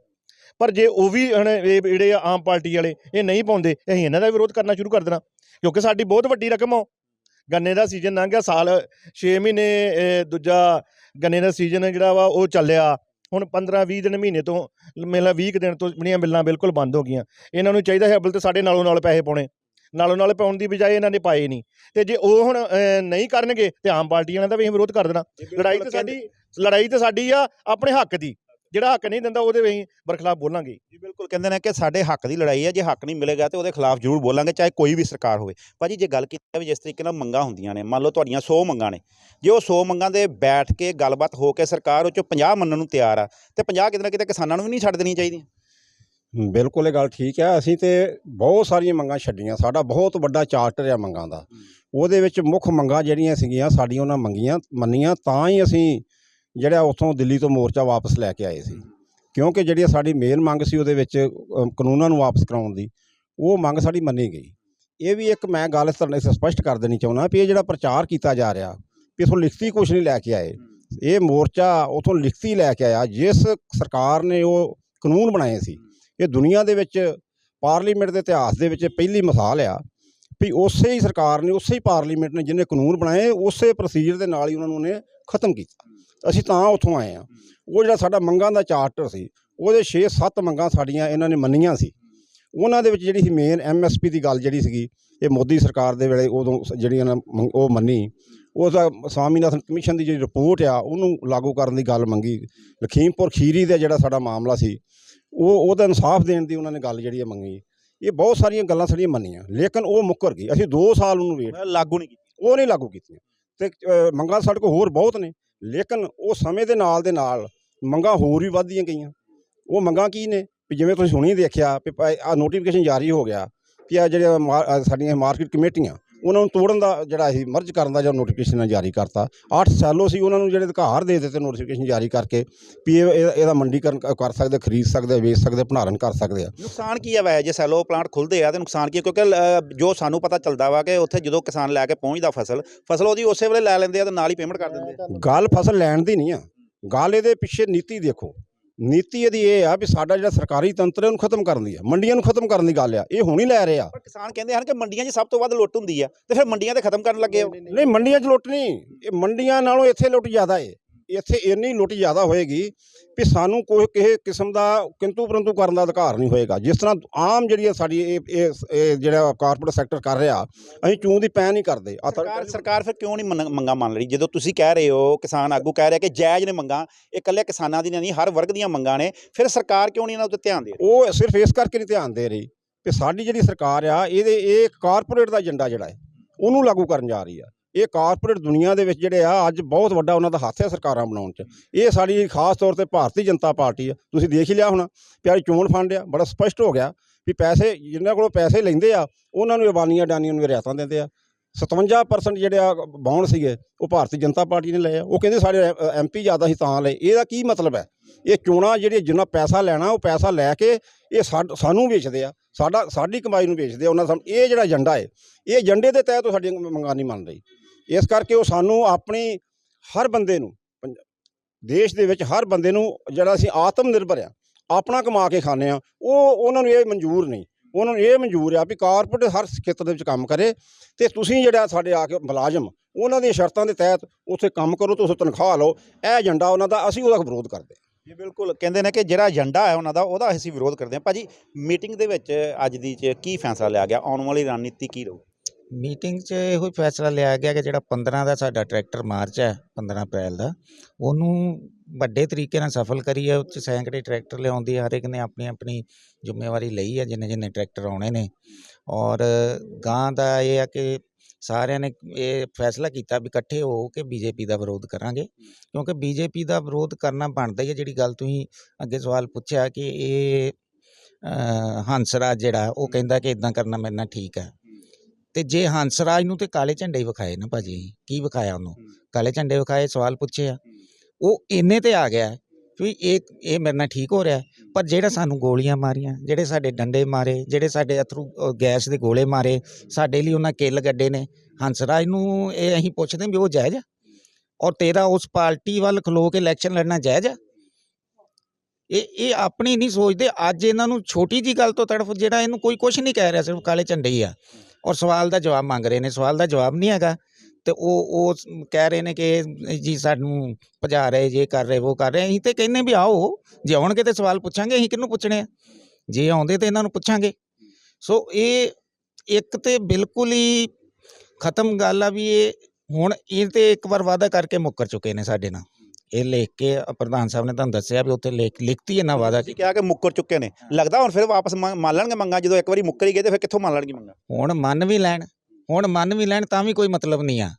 ਪਰ ਜੇ ਉਹ ਵੀ ਹੁਣ ਇਹ ਜਿਹੜੇ ਆਮ ਪਾਰਟੀ ਵਾਲੇ ਇਹ ਨਹੀਂ ਪਾਉਂਦੇ ਅਸੀਂ ਇਹਨਾਂ ਦਾ ਵਿਰੋਧ ਕਰਨਾ ਸ਼ੁਰੂ ਕਰ ਦੇਣਾ ਕਿਉਂਕਿ ਸਾਡੀ ਬਹੁਤ ਵੱਡੀ ਰਕਮ ਆ ਗੰਨੇ ਦਾ ਸੀਜ਼ਨ ਲੰਘ ਗਿਆ ਸਾਲ 6 ਮਹੀਨੇ ਦੂਜਾ ਗੰਨੇ ਦਾ ਸੀਜ਼ਨ ਜਿਹੜਾ ਵਾ ਉਹ ਚੱਲਿਆ। ਹੁਣ 15 20 ਦਿਨ ਮਹੀਨੇ ਤੋਂ ਮੇਲਾ 20 ਕੁ ਦਿਨ ਤੋਂ ਜਿਹੜੀਆਂ ਮਿੱਲਾਂ ਬਿਲਕੁਲ ਬੰਦ ਹੋ ਗਈਆਂ। ਇਹਨਾਂ ਨੂੰ ਚਾਹੀਦਾ ਹੈ ਅਬਲ ਤੇ ਸਾਡੇ ਨਾਲੋਂ ਨਾਲ ਪੈਸੇ ਪਾਉਣੇ। ਨਾਲੋਂ ਨਾਲ ਪਾਉਣ ਦੀ ਬਜਾਏ ਇਹਨਾਂ ਨੇ ਪਾਏ ਨਹੀਂ। ਤੇ ਜੇ ਉਹ ਹੁਣ ਨਹੀਂ ਕਰਨਗੇ ਤੇ ਆਮ ਪਾਰਟੀਆਂ ਨਾਲ ਤਾਂ ਵੀ ਵਿਰੋਧ ਕਰ ਦੇਣਾ। ਲੜਾਈ ਤੇ ਸਾਡੀ ਲੜਾਈ ਤੇ ਸਾਡੀ ਆ ਆਪਣੇ ਹੱਕ ਦੀ। ਜਿਹੜਾ ਹੱਕ ਨਹੀਂ ਦਿੰਦਾ ਉਹਦੇ ਵੀ ਅਸੀਂ ਬਰਖਲਾਫ ਬੋਲਾਂਗੇ। ਜੀ ਬਿਲਕੁਲ ਕਹਿੰਦੇ ਨੇ ਕਿ ਸਾਡੇ ਹੱਕ ਦੀ ਲੜਾਈ ਹੈ ਜੇ ਹੱਕ ਨਹੀਂ ਮਿਲੇਗਾ ਤੇ ਉਹਦੇ ਖਿਲਾਫ ਜ਼ਰੂਰ ਬੋਲਾਂਗੇ ਚਾਹੇ ਕੋਈ ਵੀ ਸਰਕਾਰ ਹੋਵੇ। ਭਾਜੀ ਜੇ ਗੱਲ ਕੀਤੀ ਜਾਵੇ ਜਿਸ ਤਰੀਕੇ ਨਾਲ ਮੰਗਾਂ ਹੁੰਦੀਆਂ ਨੇ ਮੰਨ ਲਓ ਤੁਹਾਡੀਆਂ 100 ਮੰਗਾਂ ਨੇ ਜੇ ਉਹ 100 ਮੰਗਾਂ ਦੇ ਬੈਠ ਕੇ ਗੱਲਬਾਤ ਹੋ ਕੇ ਸਰਕਾਰ ਉਹ ਚੋਂ 50 ਮੰਨਣ ਨੂੰ ਤਿਆਰ ਆ ਤੇ 50 ਕਿਤੇ ਨਾ ਕਿਤੇ ਕਿਸਾਨਾਂ ਨੂੰ ਵੀ ਨਹੀਂ ਛੱਡ ਦੇਣੀਆਂ ਚਾਹੀਦੀਆਂ। ਬਿਲਕੁਲ ਇਹ ਗੱਲ ਠੀਕ ਹੈ ਅਸੀਂ ਤੇ ਬਹੁਤ ਸਾਰੀਆਂ ਮੰਗਾਂ ਛੱਡੀਆਂ ਸਾਡਾ ਬਹੁਤ ਵੱਡਾ ਚਾਰਟਰ ਆ ਮੰਗਾਂ ਦਾ। ਉਹਦੇ ਵਿੱਚ ਮੁੱਖ ਮੰਗਾਂ ਜਿਹੜੀਆਂ ਸੀਗੀਆਂ ਸਾਡੀਆਂ ਉਹਨਾਂ ਮੰਗੀਆਂ ਮੰਨੀਆਂ ਤਾਂ ਹੀ ਅਸੀਂ ਜਿਹੜਾ ਉੱਥੋਂ ਦਿੱਲੀ ਤੋਂ ਮੋਰਚਾ ਵਾਪਸ ਲੈ ਕੇ ਆਏ ਸੀ। ਕਿਉਂਕਿ ਜਿਹੜੀ ਸਾਡੀ ਮੇਨ ਮੰਗ ਸੀ ਉਹਦੇ ਵਿੱਚ ਕਾਨੂੰਨਾਂ ਨੂੰ ਵਾਪਸ ਕਰਾਉਣ ਦੀ ਉਹ ਮੰਗ ਸਾਡੀ ਮੰਨੀ ਗਈ। ਇਹ ਵੀ ਇੱਕ ਮੈਂ ਗੱਲ ਤੁਹਾਡੇ ਨਾਲ ਸਪਸ਼ਟ ਕਰ ਦੇਣੀ ਚਾਹੁੰਦਾ ਵੀ ਇਹ ਜਿਹੜਾ ਪ੍ਰਚਾਰ ਕੀਤਾ ਜਾ ਰਿਹਾ ਵੀ ਇਥੋਂ ਲਿਖਤੀ ਕੁਝ ਨਹੀਂ ਲੈ ਕੇ ਆਏ। ਇਹ ਮੋਰਚਾ ਉਥੋਂ ਲਿਖਤੀ ਲੈ ਕੇ ਆਇਆ ਜਿਸ ਸਰਕਾਰ ਨੇ ਉਹ ਕਾਨੂੰਨ ਬਣਾਏ ਸੀ। ਇਹ ਦੁਨੀਆ ਦੇ ਵਿੱਚ ਪਾਰਲੀਮੈਂਟ ਦੇ ਇਤਿਹਾਸ ਦੇ ਵਿੱਚ ਪਹਿਲੀ ਮਿਸਾਲ ਆ ਵੀ ਉਸੇ ਹੀ ਸਰਕਾਰ ਨੇ ਉਸੇ ਹੀ ਪਾਰਲੀਮੈਂਟ ਨੇ ਜਿਹਨੇ ਕਾਨੂੰਨ ਬਣਾਏ ਉਸੇ ਪ੍ਰੋਸੀਜਰ ਦੇ ਨਾਲ ਹੀ ਉਹਨਾਂ ਨੂੰ ਨੇ ਖਤਮ ਕੀਤਾ। ਅਸੀਂ ਤਾਂ ਉੱਥੋਂ ਆਏ ਆ ਉਹ ਜਿਹੜਾ ਸਾਡਾ ਮੰਗਾਂ ਦਾ ਚਾਰਟਰ ਸੀ ਉਹਦੇ 6-7 ਮੰਗਾਂ ਸਾਡੀਆਂ ਇਹਨਾਂ ਨੇ ਮੰਨੀਆਂ ਸੀ। ਉਹਨਾਂ ਦੇ ਵਿੱਚ ਜਿਹੜੀ ਸੀ ਮੇਨ ਐਮਐਸਪੀ ਦੀ ਗੱਲ ਜਿਹੜੀ ਸੀਗੀ ਇਹ ਮੋਦੀ ਸਰਕਾਰ ਦੇ ਵੇਲੇ ਉਦੋਂ ਜਿਹੜੀਆਂ ਉਹ ਮੰਨੀ। ਉਹਦਾ ਸਵਾਮੀਨਾਥਨ ਕਮਿਸ਼ਨ ਦੀ ਜਿਹੜੀ ਰਿਪੋਰਟ ਆ ਉਹਨੂੰ ਲਾਗੂ ਕਰਨ ਦੀ ਗੱਲ ਮੰਗੀ। ਲਖੀਮਪੁਰ ਖੀਰੀ ਦਾ ਜਿਹੜਾ ਸਾਡਾ ਮਾਮਲਾ ਸੀ ਉਹ ਉਹਦਾ ਇਨਸਾਫ ਦੇਣ ਦੀ ਉਹਨਾਂ ਨੇ ਗੱਲ ਜਿਹੜੀ ਮੰਗੀ। ਇਹ ਬਹੁਤ ਸਾਰੀਆਂ ਗੱਲਾਂ ਸਾਡੀਆਂ ਮੰਨੀਆਂ ਲੇਕਿਨ ਉਹ ਮੁੱਕਰ ਗਈ। ਅਸੀਂ 2 ਸਾਲ ਉਹਨੂੰ ਵੇਟ ਲਾਗੂ ਨਹੀਂ ਕੀਤੀ। ਉਹ ਨਹੀਂ ਲਾਗੂ ਕੀਤੀਆਂ ਤੇ ਮੰਗਾਂ ਸਾਡੇ ਕੋਲ ਹੋਰ ਬਹੁਤ ਨੇ। ਲੇਕਿਨ ਉਹ ਸਮੇਂ ਦੇ ਨਾਲ ਦੇ ਨਾਲ ਮੰਗਾਂ ਹੋਰ ਵੀ ਵੱਧਦੀਆਂ ਗਈਆਂ। ਉਹ ਮੰਗਾਂ ਕੀ ਨੇ? ਵੀ ਜਿਵੇਂ ਤੁਸੀਂ ਹੁਣੇ ਦੇਖਿਆ ਵੀ ਆ ਨੋਟੀਫਿਕੇਸ਼ਨ ਜਾਰੀ ਹੋ ਗਿਆ ਕਿ ਆ ਜਿਹੜੇ ਮਾ- ਸਾਡੀਆਂ ਮਾਰਕੀਟ ਕਮੇਟੀਆਂ ਉਹਨਾਂ ਨੂੰ ਤੋੜਨ ਦਾ ਜਿਹੜਾ ਸੀ ਮਰਜ ਕਰਨ ਦਾ ਜਿਹੜਾ ਨੋਟੀਫਿਕੇਸ਼ਨ ਜਾਰੀ ਕਰਤਾ। 8 ਸਾਲੋਂ ਸੀ ਉਹਨਾਂ ਨੂੰ ਜਿਹੜੇ ਅਧਿਕਾਰ ਦੇ ਦਿੱਤੇ ਨੋਟੀਫਿਕੇਸ਼ਨ ਜਾਰੀ ਕਰਕੇ ਵੀ ਇਹ ਇਹ- ਇਹਦਾ ਮੰਡੀਕਰਨ ਕਰ ਸਕਦੇ ਖਰੀਦ ਸਕਦੇ ਵੇਚ ਸਕਦੇ ਭੰਡਾਰਨ ਕਰ ਸਕਦੇ ਆ। ਨੁਕਸਾਨ ਕੀ ਹੈ ਵੈ ਜੇ ਸੈਲੋ ਪਲਾਂਟ ਖੁੱਲਦੇ ਆ ਤੇ ਨੁਕਸਾਨ ਕੀ? ਕਿਉਂਕਿ ਜੋ ਸਾਨੂੰ ਪਤਾ ਚੱਲਦਾ ਵਾ ਕਿ ਉੱਥੇ ਜਦੋਂ ਕਿਸਾਨ ਲੈ ਕੇ ਪਹੁੰਚਦਾ ਫਸਲ ਫਸਲ ਉਹਦੀ ਉਸੇ ਵੇਲੇ ਲੈ ਲੈਂਦੇ ਆ ਤੇ ਨਾਲ ਹੀ ਪੇਮੈਂਟ ਕਰ ਦਿੰਦੇ ਆ। ਗੱਲ ਫਸਲ ਲੈਣ ਦੀ ਨਹੀਂ ਆ। ਗੱਲ ਇਹਦੇ ਪਿੱਛੇ ਨੀਤੀ ਦੇਖੋ। ਨੀਤੀ ਇਹਦੀ ਇਹ ਆ ਵੀ ਸਾਡਾ ਜਿਹੜਾ ਸਰਕਾਰੀ ਤੰਤਰ ਹੈ ਉਹਨੂੰ ਖਤਮ ਕਰਨ ਦੀ ਆ ਮੰਡੀਆਂ ਨੂੰ ਖਤਮ ਕਰਨ ਦੀ ਗੱਲ ਆ ਇਹ ਹੁਣ ਲੈ ਰਹੇ ਪਰ ਕਿਸਾਨ ਕਹਿੰਦੇ ਹਨ ਕਿ ਮੰਡੀਆਂ 'ਚ ਸਭ ਤੋਂ ਵੱਧ ਲੁੱਟ ਹੁੰਦੀ ਆ ਤੇ ਫਿਰ ਮੰਡੀਆਂ ਤੇ ਖਤਮ ਕਰਨ ਲੱਗੇ ਹੋ? ਨਹੀਂ ਮੰਡੀਆਂ 'ਚ ਲੁੱਟ ਨਹੀਂ ਇਹ ਮੰਡੀਆਂ ਨਾਲੋਂ ਇੱਥੇ ਲੁੱਟ ਜ਼ਿਆਦਾ ਏ। ਇੱਥੇ ਇੰਨੀ ਲੁੱਟ ਜ਼ਿਆਦਾ ਹੋਏਗੀ ਵੀ ਸਾਨੂੰ ਕੋਈ ਕਿਸੇ ਕਿਸਮ ਦਾ ਕਿੰਤੂ ਪਰੰਤੂ ਕਰਨ ਦਾ ਅਧਿਕਾਰ ਨਹੀਂ ਹੋਏਗਾ। ਜਿਸ ਤਰ੍ਹਾਂ ਆਮ ਜਿਹੜੀ ਸਾਡੀ ਇਹ ਇਹ ਜਿਹੜਾ ਕਾਰਪੋਰੇਟ ਸੈਕਟਰ ਕਰ ਰਿਹਾ ਅਸੀਂ ਚੂੰ ਦੀ ਪੈ ਨਹੀਂ ਕਰਦੇ। ਸਰਕਾਰ ਸਰਕਾਰ ਫਿਰ ਕਿਉਂ ਨਹੀਂ ਮੰਗਾਂ ਮੰਨ ਰਹੀ? ਜਦੋਂ ਤੁਸੀਂ ਕਹਿ ਰਹੇ ਹੋ ਕਿਸਾਨ ਆਗੂ ਕਹਿ ਰਿਹਾ ਕਿ ਜਾਇਜ਼ ਨੇ ਮੰਗਾਂ ਇਹ ਇਕੱਲੇ ਕਿਸਾਨਾਂ ਦੀਆਂ ਨਹੀਂ ਹਰ ਵਰਗ ਦੀਆਂ ਮੰਗਾਂ ਨੇ ਫਿਰ ਸਰਕਾਰ ਕਿਉਂ ਨਹੀਂ ਇਹਨਾਂ ਉੱਤੇ ਧਿਆਨ ਦੇ ਰਹੀ? ਉਹ ਸਿਰਫ ਇਸ ਕਰਕੇ ਨਹੀਂ ਧਿਆਨ ਦੇ ਰਹੀ ਕਿ ਸਾਡੀ ਜਿਹੜੀ ਸਰਕਾਰ ਆ ਇਹਦੇ ਇਹ ਕਾਰਪੋਰੇਟ ਦਾ ਏਜੰਡਾ ਜਿਹੜਾ ਹੈ ਉਹਨੂੰ ਲਾਗੂ ਕਰਨ ਜਾ ਰਹੀ ਆ। ਇਹ ਕਾਰਪੋਰੇਟ ਦੁਨੀਆ ਦੇ ਵਿੱਚ ਜਿਹੜੇ ਆ, ਅੱਜ ਬਹੁਤ ਵੱਡਾ ਉਹਨਾਂ ਦਾ ਹੱਥ ਹੈ ਸਰਕਾਰਾਂ ਬਣਾਉਣ 'ਚ। ਇਹ ਸਾਡੀ ਖਾਸ ਤੌਰ ਤੇ ਭਾਰਤੀ ਜਨਤਾ ਪਾਰਟੀ ਆ। ਤੁਸੀਂ ਦੇਖ ਹੀ ਲਿਆ ਹੋਣਾ, ਪਿਆਰੀ ਚੋਣ ਫੰਡ ਆ, ਬੜਾ ਸਪਸ਼ਟ ਹੋ ਗਿਆ ਵੀ ਪੈਸੇ, ਜਿਨ੍ਹਾਂ ਕੋਲੋਂ ਪੈਸੇ ਲੈਂਦੇ ਆ, ਉਹਨਾਂ ਨੂੰ ਅਬਾਨੀਆਂ ਡਾਨੀਆਂ ਨੂੰ ਰਿਆਇਤਾਂ ਦਿੰਦੇ ਆ। 57% ਜਿਹੜੇ ਆ, ਬੌਂਡ ਸੀਗੇ, ਉਹ ਭਾਰਤੀ ਜਨਤਾ ਪਾਰਟੀ ਨੇ ਲਏ ਆ। ਉਹ ਕਹਿੰਦੇ ਸਾਡੇ ਐਮਪੀ ਜ਼ਿਆਦਾ ਸੀ ਤਾਂ ਲਏ। ਇਹਦਾ ਕੀ ਮਤਲਬ ਹੈ? ਇਹ ਚੋਣਾਂ ਜਿਹੜੇ ਜਿੰਨਾ ਪੈਸਾ ਲੈਣਾ, ਉਹ ਪੈਸਾ ਲੈ ਕੇ ਇਹ ਸਾਡ- ਸਾਨੂੰ ਵੇਚਦੇ ਆ। ਸਾਡਾ, ਸਾਡੀ ਕਮਾਈ ਨੂੰ ਵੇਚਦੇ ਆ, ਉਹਨਾਂ ਸਾਨੂੰ ਇਹ ਜਿਹੜਾ ਏਜੰਡਾ ਹੈ ਇਹ ਏਜੰਡੇ ਦੇ ਤਹਿਤ ਉਹ ਸਾਡੀਆਂ ਮੰਗਾਂ ਨਹੀਂ ਮੰਨ ਰਹੀ ਇਸ ਕਰਕੇ ਉਹ ਸਾਨੂੰ ਆਪਣੀ ਹਰ ਬੰਦੇ ਨੂੰ, ਪੰਜ- ਦੇਸ਼ ਦੇ ਵਿੱਚ ਹਰ ਬੰਦੇ ਨੂੰ ਜਿਹੜਾ ਅਸੀਂ ਆਤਮ ਨਿਰਭਰ ਆ, ਆਪਣਾ ਕਮਾ ਕੇ ਖਾਂਦੇ ਆ ਉਹ ਉਹਨਾਂ ਨੂੰ ਇਹ ਮਨਜ਼ੂਰ ਨਹੀਂ। ਉਹਨਾਂ ਨੂੰ ਇਹ ਮਨਜ਼ੂਰ ਆ ਵੀ ਕਾਰਪੋਰੇਟ ਹਰ ਖੇਤਰ ਦੇ ਵਿੱਚ ਕੰਮ ਕਰੇ ਤੇ ਤੁਸੀਂ ਜਿਹੜਾ ਸਾਡੇ ਆ ਕੇ ਮੁਲਾਜ਼ਮ, ਉਹਨਾਂ ਦੀਆਂ ਸ਼ਰਤਾਂ ਦੇ ਤਹਿਤ ਉੱਥੇ ਕੰਮ ਕਰੋ ਤੇ ਉੱਥੇ ਤਨਖਾਹ ਲਓ, ਇਹ ਏਜੰਡਾ ਉਹਨਾਂ ਦਾ, ਅਸੀਂ ਉਹਦਾ ਵਿਰੋਧ ਕਰਦੇ ਜੀ ਬਿਲਕੁਲ, ਕਹਿੰਦੇ ਨੇ ਕਿ ਜਿਹੜਾ ਏਜੰਡਾ ਹੈ ਉਹਨਾਂ ਦਾ, ਉਹਦਾ ਅਸੀਂ ਵਿਰੋਧ ਕਰਦੇ ਹਾਂ। ਭਾਜੀ, ਮੀਟਿੰਗ ਦੇ ਵਿੱਚ ਅੱਜ ਦੀ ਚ ਕੀ ਫੈਸਲਾ ਲਿਆ ਗਿਆ? ਆਉਣ ਵਾਲੀ ਰਣਨੀਤੀ ਕੀ ਰਹੂ ਮੀਟਿੰਗ 'ਚ ਇਹੋ ਹੀ ਫੈਸਲਾ ਲਿਆ ਗਿਆ ਕਿ ਜਿਹੜਾ 15 ਦਾ ਸਾਡਾ ਟਰੈਕਟਰ ਮਾਰਚ ਹੈ 15 ਅਪ੍ਰੈਲ ਦਾ ਉਹਨੂੰ ਵੱਡੇ ਤਰੀਕੇ ਨਾਲ ਸਫਲ ਕਰੀਏ ਉਹ 'ਚ ਸੈਂਕੜੇ ਟਰੈਕਟਰ ਲਿਆਉਂਦੀ ਹਰ ਇੱਕ ਨੇ ਆਪਣੀ ਆਪਣੀ ਜ਼ਿੰਮੇਵਾਰੀ ਲਈ ਹੈ ਜਿੰਨੇ ਜਿੰਨੇ ਟਰੈਕਟਰ ਆਉਣੇ ਨੇ। ਔਰ ਗਾਂ ਦਾ ਇਹ ਆ ਕਿ ਸਾਰਿਆਂ ਨੇ ਇਹ ਫੈਸਲਾ ਕੀਤਾ ਵੀ ਇਕੱਠੇ ਹੋ ਕੇ ਬੀਜੇਪੀ ਦਾ ਵਿਰੋਧ ਕਰਾਂਗੇ ਕਿਉਂਕਿ ਬੀਜੇਪੀ ਦਾ ਵਿਰੋਧ ਕਰਨਾ ਬਣਦਾ ਹੀ ਹੈ। ਜਿਹੜੀ ਗੱਲ ਤੁਸੀਂ ਅੱਗੇ ਸਵਾਲ ਪੁੱਛਿਆ ਕਿ ਇਹ ਅ, ਹੰਸਰਾਜ ਜਿਹੜਾ ਉਹ ਕਹਿੰਦਾ ਕਿ ਇਦਾਂ ਕਰਨਾ ਮੇਰੇ ਨਾਲ ਠੀਕ ਹੈ। ਤੇ ਜੇ ਹੰਸਰਾਜ ਨੂੰ ਤੇ ਕਾਲੇ ਝੰਡੇ ਹੀ ਵਿਖਾਏ ਨਾ ਭਾਜੀ ਕੀ ਵਿਖਾਇਆ ਉਹਨੂੰ? ਕਾਲੇ ਝੰਡੇ ਵਿਖਾਏ ਸਵਾਲ ਪੁੱਛੇ ਆ। ਉਹ ਇੰਨੇ ਤੇ ਆ ਗਿਆ ਵੀ ਇਹ ਇਹ ਮੇਰੇ ਨਾਲ ਠੀਕ ਹੋ ਰਿਹਾ। ਪਰ ਜਿਹੜਾ ਸਾਨੂੰ ਗੋਲੀਆਂ ਮਾਰੀਆਂ ਜਿਹੜੇ ਸਾਡੇ ਡੰਡੇ ਮਾਰੇ ਜਿਹੜੇ ਸਾਡੇ ਅਥਰੂ ਗੈਸ ਦੇ ਗੋਲੇ ਮਾਰੇ ਸਾਡੇ ਲਈ ਉਹਨਾਂ ਕਿੱਲ ਗੱਡੇ ਨੇ। ਹੰਸਰਾਜ ਨੂੰ ਇਹ ਅਸੀਂ ਪੁੱਛਦੇ ਵੀ ਉਹ ਜਾਇਜ਼ ਆ? ਔਰ ਤੇਰਾ ਉਸ ਪਾਰਟੀ ਵੱਲ ਖਲੋ ਕੇ ਇਲੈਕਸ਼ਨ ਲੜਨਾ ਜਾਇਜ਼ ਆ? ਇਹ ਇਹ ਆਪਣੀ ਨਹੀਂ ਸੋਚਦੇ। ਅੱਜ ਇਹਨਾਂ ਨੂੰ ਛੋਟੀ ਜੀ ਗੱਲ ਤੋਂ ਤੜਫ ਜਿਹੜਾ ਇਹਨੂੰ ਕੋਈ ਕੁਝ ਨਹੀਂ ਕਹਿ ਰਿਹਾ ਸਿਰਫ ਕਾਲੇ ਝੰਡੇ ਹੀ ਆ। ਔਰ ਸਵਾਲ ਦਾ ਜਵਾਬ ਮੰਗ ਰਹੇ ਨੇ, ਸਵਾਲ ਦਾ ਜਵਾਬ ਨਹੀਂ ਹੈਗਾ। ਤੇ ਉਹ ਉਹ ਕਹਿ ਰਹੇ ਨੇ ਕਿ ਜੀ ਸਾਨੂੰ ਭਜਾ ਰਹੇ, ਜੇ ਕਰ ਰਹੇ ਉਹ ਕਰ ਰਹੇ। ਅਸੀਂ ਤੇ ਕਹਿੰਨੇ ਵੀ ਆਓ, ਜੇ ਆਉਣਗੇ ਤੇ ਸਵਾਲ ਪੁੱਛਾਂਗੇ, ਅਸੀਂ ਕਿਹਨੂੰ ਪੁੱਛਣੇ ਆ? ਜੇ ਆਉਂਦੇ ਤੇ ਇਹਨਾਂ ਨੂੰ ਪੁੱਛਾਂਗੇ। ਸੋ ਇਹ ਇੱਕ ਤੇ ਬਿਲਕੁਲ ਹੀ ਖਤਮ ਗੱਲ ਆ ਵੀ ਇਹ ਹੁਣ ਇਹ ਤੇ ਇੱਕ ਵਾਰ ਵਾਅਦਾ ਕਰਕੇ ਮੁੱਕਰ ਚੁੱਕੇ ਨੇ ਸਾਡੇ ਨਾਲ। ਇਹ ਲਿਖ ਕੇ ਪ੍ਰਧਾਨ ਸਾਹਿਬ ਨੇ ਤੁਹਾਨੂੰ ਦੱਸਿਆ ਵੀ ਉੱਥੇ ਲਿਖ ਲਿਖਤੀ ਇਹਨਾਂ ਵਾਅਦਾ ਤੁਸੀਂ ਕਿਹਾ ਕਿ ਮੁੱਕਰ ਚੁੱਕੇ ਨੇ। ਲੱਗਦਾ ਹੁਣ ਫਿਰ ਵਾਪਸ ਮੰਨ ਮੰਨ ਲੈਣਗੇ ਮੰਗਾਂ ਜਦੋਂ ਇੱਕ ਵਾਰੀ ਮੁੱਕਰ ਹੀ ਗਏ ਤੇ ਫਿਰ ਕਿੱਥੋਂ ਮੰਨ ਲੈਣਗੇ ਮੰਗਾਂ? ਹੁਣ ਮੰਨ ਵੀ ਲੈਣ ਹੁਣ ਮੰਨ ਵੀ ਲੈਣ ਤਾਂ ਵੀ ਕੋਈ ਮਤਲਬ ਨਹੀਂ ਆ।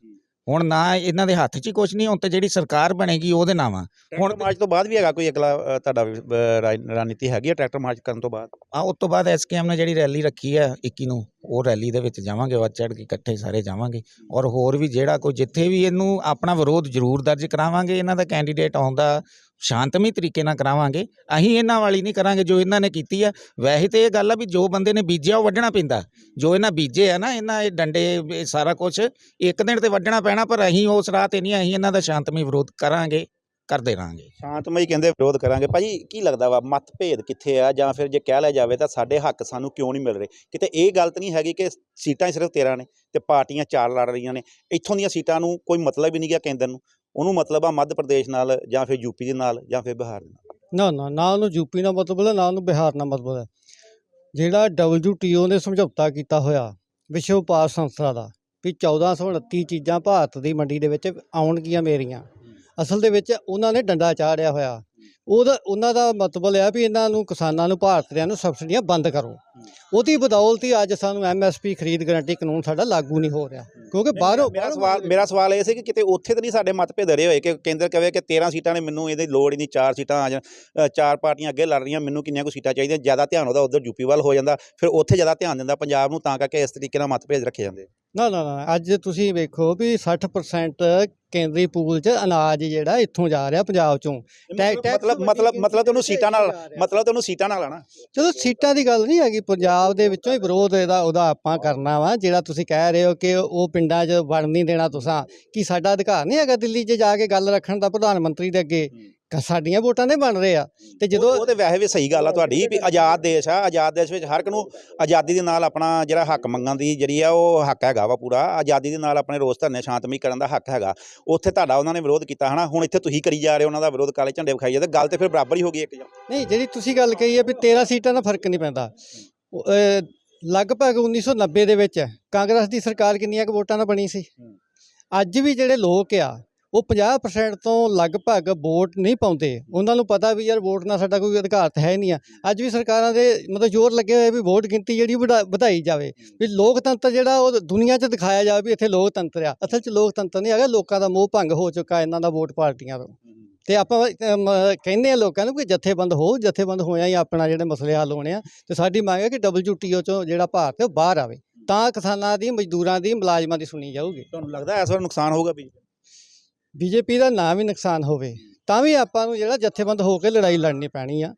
ਹੁਣ ਨਾ ਇਹਨਾਂ ਦੇ ਹੱਥ 'ਚ ਹੀ ਕੁਝ ਨਹੀਂ ਹੁਣ ਤੇ ਜਿਹੜੀ ਸਰਕਾਰ ਬਣੇਗੀ ਉਹਦੇ ਨਾਮ ਆ। ਹੁਣ ਮਾਰਚ ਤੋਂ ਬਾਅਦ ਵੀ ਹੈਗਾ ਕੋਈ ਅਗਲਾ ਅ, ਤੁਹਾਡਾ ਵੀ, ਅ, ਰਾਜ- ਰਣਨੀਤੀ ਹੈਗੀ ਹੈ ਟਰੈਕਟਰ ਮਾਰਚ ਕਰਨ ਤੋਂ ਬਾਅਦ? ਆ ਉਸ ਤੋਂ ਬਾਅਦ ਐਸਕੇਐਮ ਨੇ ਜਿਹੜੀ ਰੈਲੀ ਰੱਖੀ ਆ 21 ਨੂੰ। ਉਹ ਰੈਲੀ ਦੇ ਵਿੱਚ ਜਾਵਾਂਗੇ, ਵੱਧ ਚੜ ਕੇ ਇਕੱਠੇ ਸਾਰੇ ਜਾਵਾਂਗੇ। ਔਰ ਹੋਰ ਵੀ ਜਿਹੜਾ ਕੋਈ, ਜਿੱਥੇ ਵੀ ਇਹਨੂੰ ਆਪਣਾ ਵਿਰੋਧ ਜ਼ਰੂਰ ਦਰਜ ਕਰਾਵਾਂਗੇ, ਇਹਨਾਂ ਦਾ ਕੈਂਡੀਡੇਟ ਆਉਂਦਾ ਸ਼ਾਂਤਮਈ ਤਰੀਕੇ ਨਾਲ ਕਰਾਵਾਂਗੇ। ਅਸੀਂ ਇਹਨਾਂ ਵਾਲੀ ਨਹੀਂ ਕਰਾਂਗੇ ਜੋ ਇਹਨਾਂ ਨੇ ਕੀਤੀ ਆ। ਵੈਸੇ ਤੇ ਇਹ ਗੱਲ ਆ ਵੀ ਜੋ ਬੰਦੇ ਨੇ ਬੀਜਿਆ, ਉਹ ਵੱਢਣਾ ਪੈਂਦਾ। ਜੋ ਇਹਨਾਂ ਬੀਜੇ ਆ ਨਾ, ਇਹਨਾਂ ਇਹ ਡੰਡੇ ਸਾਰਾ ਕੁਝ ਇੱਕ ਦਿਨ ਤੇ ਵੱਢਣਾ ਪੈਣਾ, ਪਰ ਅਸੀਂ ਉਸ ਰਾਹ ਤੇ ਨਹੀਂ, ਅਸੀਂ ਇਹਨਾਂ ਦਾ ਸ਼ਾਂਤਮਈ ਵਿਰੋਧ ਕਰਾਂਗੇ। ਕਰਦੇ ਰਹਾਂਗੇ ਸ਼ਾਂਤਮਈ ਕਹਿੰਦੇ ਵਿਰੋਧ ਕਰਾਂਗੇ। ਭਾਜੀ ਕੀ ਲੱਗਦਾ ਵਾ ਮਤਭੇਦ ਕਿੱਥੇ ਆ? ਜਾਂ ਫਿਰ ਜੇ ਕਹਿ ਲਿਆ ਜਾਵੇ ਤਾਂ ਸਾਡੇ ਹੱਕ ਸਾਨੂੰ ਕਿਉਂ ਨਹੀਂ ਮਿਲ ਰਹੇ? ਕਿਤੇ ਇਹ ਗਲਤ ਨਹੀਂ ਹੈਗੀ ਕਿ ਸੀਟਾਂ ਹੀ ਸਿਰਫ 13 ਨੇ ਤੇ ਪਾਰਟੀਆਂ ਚਾਰ ਲੜ ਰਹੀਆਂ ਨੇ। ਇੱਥੋਂ ਦੀਆਂ ਸੀਟਾਂ ਨੂੰ ਕੋਈ ਮਤਲਬ ਹੀ ਨਹੀਂ ਗਿਆ ਕੇਂਦਰ ਨੂੰ। ਉਹਨੂੰ ਮਤਲਬ ਆ ਮੱਧ ਪ੍ਰਦੇਸ਼ ਨਾਲ ਜਾਂ ਫਿਰ ਯੂਪੀ ਦੇ ਨਾਲ ਜਾਂ ਫਿਰ ਬਿਹਾਰ ਦੇ ਨਾਲ। ਨਾ ਨਾ ਨਾ ਉਹਨੂੰ ਯੂਪੀ ਨਾਲ ਮਤਲਬ ਹੈ ਨਾ ਉਹਨੂੰ ਬਿਹਾਰ ਨਾਲ ਮਤਲਬ ਹੈ। ਜਿਹੜਾ WTO ਨੇ ਸਮਝੌਤਾ ਕੀਤਾ ਹੋਇਆ ਵਿਸ਼ਵ ਵਪਾਰ ਸੰਸਥਾ ਦਾ ਵੀ 1429 ਚੀਜ਼ਾਂ ਭਾਰਤ ਦੀ ਮੰਡੀ ਦੇ ਵਿੱਚ ਆਉਣਗੀਆਂ ਮੇਰੀਆਂ। ਅਸਲ ਦੇ ਵਿੱਚ ਉਹਨਾਂ ਨੇ ਡੰਡਾ ਚਾੜਿਆ ਹੋਇਆ। ਉਹਦਾ ਉਹਨਾਂ ਦਾ ਮਤਲਬ ਆ ਵੀ ਇਹਨਾਂ ਨੂੰ ਕਿਸਾਨਾਂ ਨੂੰ ਭਾਰਤੀਆਂ ਨੂੰ ਸਬਸਿਡੀਆਂ ਬੰਦ ਕਰੋ। ਉਹਦੀ ਬਦੌਲਤ ਹੀ ਅੱਜ ਸਾਨੂੰ ਐਮਐਸਪੀ ਖਰੀਦ ਗਾਰੰਟੀ ਕਾਨੂੰਨ ਸਾਡਾ ਲਾਗੂ ਨਹੀਂ ਹੋ ਰਿਹਾ। ਕਿਉਂਕਿ ਬਾਹਰੋਂ ਮੇਰਾ ਸਵਾਲ ਮੇਰਾ ਸਵਾਲ ਇਹ ਸੀ ਕਿ ਕਿਤੇ ਉੱਥੇ ਤਾਂ ਨਹੀਂ ਸਾਡੇ ਮਤਭੇਦ ਰਹੇ ਹੋਏ ਕਿ ਕੇਂਦਰ ਕਹੇ ਕਿ 13 ਸੀਟਾਂ ਨੇ ਮੈਨੂੰ ਇਹਦੀ ਲੋੜ ਹੀ ਨਹੀਂ ਚਾਰ ਸੀਟਾਂ ਆ ਜਾਣ ਅ, ਚਾਰ ਪਾਰਟੀਆਂ ਅੱਗੇ ਲੜ ਰਹੀਆਂ ਮੈਨੂੰ ਕਿੰਨੀਆਂ ਕੁ ਸੀਟਾਂ ਚਾਹੀਦੀਆਂ ਜ਼ਿਆਦਾ ਧਿਆਨ ਉਹਦਾ ਉਧਰ ਯੂਪੀ ਵੱਲ ਹੋ ਜਾਂਦਾ ਫਿਰ ਉੱਥੇ ਜ਼ਿਆਦਾ ਧਿਆਨ ਦਿੰਦਾ ਪੰਜਾਬ ਨੂੰ ਤਾਂ ਕਰਕੇ ਇਸ ਤਰੀਕੇ ਨਾਲ ਮਤਭੇਦ ਰੱਖੇ ਜਾਂਦੇ। ਨਾ ਨਾ ਨਾ ਅੱਜ ਤੁਸੀਂ ਵੇਖੋ ਵੀ 60% ਕੇਂਦਰੀ ਪੂਲ 'ਚ ਅਨਾਜ ਜਿਹੜਾ ਇੱਥੋਂ ਜਾ ਰਿਹਾ ਪੰਜਾਬ 'ਚੋਂ। ਟੈਕ- ਟੈਕਸ ਮਤਲਬ ਮਤਲਬ ਮਤਲਬ ਤੁਹਾਨੂੰ ਸੀਟਾਂ ਨਾਲ। ਮਤਲਬ ਤੁਹਾਨੂੰ ਸੀਟਾਂ ਨਾਲ ਆਣਾ ਚਲੋ ਸੀਟਾਂ ਦੀ ਗੱਲ ਨਹੀਂ ਹੈਗੀ ਪੰਜਾਬ ਦੇ ਵਿੱਚੋਂ ਹੀ ਵਿਰੋਧ ਇਹਦਾ ਉਹਦਾ ਆਪਾਂ ਕਰਨਾ ਵਾ ਜਿਹੜਾ ਤੁਸੀਂ ਕਹਿ ਰਹੇ ਹੋ ਕਿ ਉਹ ਪਿੰਡਾਂ 'ਚ ਵੜ ਨਹੀਂ ਦੇਣਾ ਤੁਸੀਂ। ਕੀ ਸਾਡਾ ਅਧਿਕਾਰ ਨਹੀਂ ਹੈਗਾ ਦਿੱਲੀ 'ਚ ਜਾ ਕੇ ਗੱਲ ਰੱਖਣ ਦਾ ਪ੍ਰਧਾਨ ਮੰਤਰੀ ਦੇ ਅੱਗੇ? ਸਾਡੀਆਂ ਵੋਟਾਂ ਦੇ ਬਣ ਰਹੇ ਆ। ਤੇ ਜਦੋਂ ਉਹ ਤੇ ਵੈਸੇ ਵੀ ਸਹੀ ਗੱਲ ਆ ਤੁਹਾਡੀ ਵੀ ਆਜ਼ਾਦ ਦੇਸ਼ ਆ ਆਜ਼ਾਦ ਦੇਸ਼ ਵਿੱਚ ਹਰ ਇੱਕ ਨੂੰ ਆਜ਼ਾਦੀ ਦੇ ਨਾਲ ਆਪਣਾ ਜਿਹੜਾ ਹੱਕ ਮੰਗਣ ਦੀ ਜਿਹੜੀ ਆ ਉਹ ਹੱਕ ਹੈਗਾ ਵਾ ਪੂਰਾ ਆਜ਼ਾਦੀ ਦੇ ਨਾਲ ਆਪਣੇ ਰੋਸ ਧਰਨੇ ਸ਼ਾਂਤਮਈ ਕਰਨ ਦਾ ਹੱਕ ਹੈਗਾ। ਉੱਥੇ ਤੁਹਾਡਾ ਉਹਨਾਂ ਨੇ ਵਿਰੋਧ ਕੀਤਾ ਹਨਾ ਹੁਣ ਇੱਥੇ ਤੁਸੀਂ ਕਰੀ ਜਾ ਰਹੇ ਹੋ ਉਹਨਾਂ ਦਾ ਵਿਰੋਧ ਕਾਲੇ ਝੰਡੇ ਵਿਖਾਈ ਜਾਂਦੇ ਗੱਲ ਤੇ ਫਿਰ ਬਰਾਬਰ ਹੀ ਹੋ ਗਈ ਇੱਕ ਜਾਂ। ਨਹੀਂ ਜਿਹੜੀ ਤੁਸੀਂ ਗੱਲ ਕਹੀ ਹੈ ਵੀ 13 ਸੀਟਾਂ ਦਾ ਫ਼ਰਕ ਨਹੀਂ ਪੈਂਦਾ। ਲਗਭਗ 1990 ਦੇ ਵਿੱਚ ਕਾਂਗਰਸ ਦੀ ਸਰਕਾਰ ਕਿੰਨੀਆਂ ਕੁ ਵੋਟਾਂ ਨਾਲ ਬਣੀ ਸੀ? ਅੱਜ ਵੀ ਜਿਹੜੇ ਲੋਕ ਆ ਉਹ 50% ਤੋਂ ਲਗਭਗ ਵੋਟ ਨਹੀਂ ਪਾਉਂਦੇ। ਉਹਨਾਂ ਨੂੰ ਪਤਾ ਵੀ ਯਾਰ ਵੋਟ ਨਾਲ ਸਾਡਾ ਕੋਈ ਅਧਿਕਾਰ ਤਾਂ ਹੈ ਨਹੀਂ ਆ। ਅੱਜ ਵੀ ਸਰਕਾਰਾਂ ਦੇ ਮਤਲਬ ਜ਼ੋਰ ਲੱਗੇ ਹੋਏ ਵੀ ਵੋਟ ਗਿਣਤੀ ਜਿਹੜੀ ਵਧਾ- ਵਧਾਈ ਜਾਵੇ। ਵੀ ਲੋਕਤੰਤਰ ਜਿਹੜਾ ਉਹ ਦੁਨੀਆ 'ਚ ਦਿਖਾਇਆ ਜਾਵੇ ਵੀ ਇੱਥੇ ਲੋਕਤੰਤਰ ਆ। ਅਸਲ 'ਚ ਲੋਕਤੰਤਰ ਨਹੀਂ ਹੈਗਾ, ਲੋਕਾਂ ਦਾ ਮੋਹ ਭੰਗ ਹੋ ਚੁੱਕਾ ਇਹਨਾਂ ਦਾ ਵੋਟ ਪਾਰਟੀਆਂ ਤੋਂ। ਤੇ ਆਪਾਂ ਕਹਿੰਦੇ ਆ ਲੋਕਾਂ ਨੂੰ ਕਿ ਜਥੇਬੰਦ ਹੋ, ਜਥੇਬੰਦ ਹੋਇਆ ਹੀ ਆਪਣਾ ਜਿਹੜੇ ਮਸਲੇ ਹੱਲ ਹੋਣੇ ਆ। ਤੇ ਸਾਡੀ ਮੰਗ ਹੈ ਕਿ WTO ਚੋਂ ਜਿਹੜਾ ਭਾਰਤ ਹੈ ਉਹ ਬਾਹਰ ਆਵੇ। ਤਾਂ ਕਿਸਾਨਾਂ ਦੀ, ਮਜ਼ਦੂਰਾਂ ਦੀ, ਮੁਲਾਜ਼ਮਾਂ ਦੀ ਸੁਣੀ ਜਾਊਗੀ। ਤੁਹਾਨੂੰ ਲੱਗਦਾ ਇਸ ਵਾਰ ਨੁਕਸਾਨ ਹੋਊਗਾ ਵੀ ਬੀਜੇਪੀ ਦਾ ਨਾਂ ਵੀ ਨੁਕਸਾਨ ਹੋਵੇ, ਤਾਂ ਵੀ ਆਪਾਂ ਨੂੰ ਜਿਹੜਾ ਜਥੇਬੰਦ ਹੋ ਕੇ ਲੜਾਈ ਲੜਨੀ ਪੈਣੀ ਆ।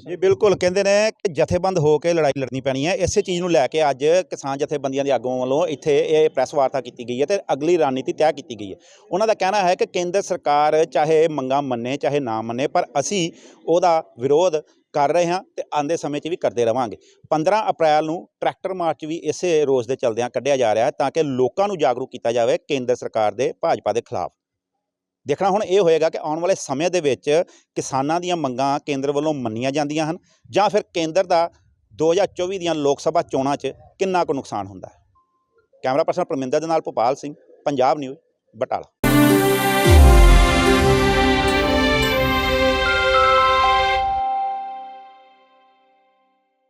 ਜੀ, ਬਿਲਕੁਲ। ਕਹਿੰਦੇ ਨੇ ਕਿ ਜਥੇਬੰਦ ਹੋ ਕੇ ਲੜਾਈ ਲੜਨੀ ਪੈਣੀ ਹੈ ਇਸੇ ਚੀਜ਼ ਨੂੰ ਲੈ ਕੇ ਅੱਜ ਕਿਸਾਨ ਜਥੇਬੰਦੀਆਂ ਦੇ ਆਗੂਆਂ ਵੱਲੋਂ ਇੱਥੇ ਇਹ ਪ੍ਰੈਸ ਵਾਰਤਾ ਕੀਤੀ ਗਈ ਹੈ ਤੇ ਅਗਲੀ ਰਣਨੀਤੀ ਤੈਅ ਕੀਤੀ ਗਈ ਹੈ। ਉਹਨਾਂ ਦਾ ਕਹਿਣਾ ਹੈ ਕਿ ਕੇਂਦਰ ਸਰਕਾਰ ਚਾਹੇ ਮੰਗਾਂ ਮੰਨੇ, ਚਾਹੇ ਨਾ ਮੰਨੇ, ਪਰ ਅਸੀਂ ਉਹਦਾ ਵਿਰੋਧ ਕਰ ਰਹੇ ਹਾਂ ਤੇ ਆਂਦੇ ਸਮੇਂ 'ਚ ਵੀ ਕਰਦੇ ਰਵਾਂਗੇ। 15 ਅਪ੍ਰੈਲ ਨੂੰ ਟਰੈਕਟਰ ਮਾਰਚ ਵੀ ਇਸੇ ਰੋਸ ਦੇ ਚਲਦਿਆਂ ਕੱਢਿਆ ਜਾ ਰਿਹਾ ਹੈ ਤਾਂ ਕਿ ਲੋਕਾਂ ਨੂੰ ਜਾਗਰੂਕ ਕੀਤਾ ਜਾਵੇ ਕੇਂਦਰ ਸਰਕਾਰ ਦੇ ਭਾਜਪਾ ਦੇ ਖਿਲਾਫ। ਦੇਖਣਾ ਹੁਣ ਇਹ ਹੋਏਗਾ ਕਿ ਆਉਣ ਵਾਲੇ ਸਮੇਂ ਦੇ ਵਿੱਚ ਕਿਸਾਨਾਂ ਦੀਆਂ ਮੰਗਾਂ ਕੇਂਦਰ ਵੱਲੋਂ ਮੰਨੀਆਂ ਜਾਂਦੀਆਂ ਹਨ ਜਾਂ ਫਿਰ ਕੇਂਦਰ ਦਾ 2024 ਦੀਆਂ ਲੋਕ ਸਭਾ ਚੋਣਾਂ 'ਚ ਕਿੰਨਾ ਕੁ ਨੁਕਸਾਨ ਹੁੰਦਾ ਹੈ? ਕੈਮਰਾ ਪਰਸਨ ਪਰਮਿੰਦਰ ਦੇ ਨਾਲ ਭੋਪਾਲ ਸਿੰਘ, ਪੰਜਾਬ ਨਿਊਜ਼, ਬਟਾਲਾ।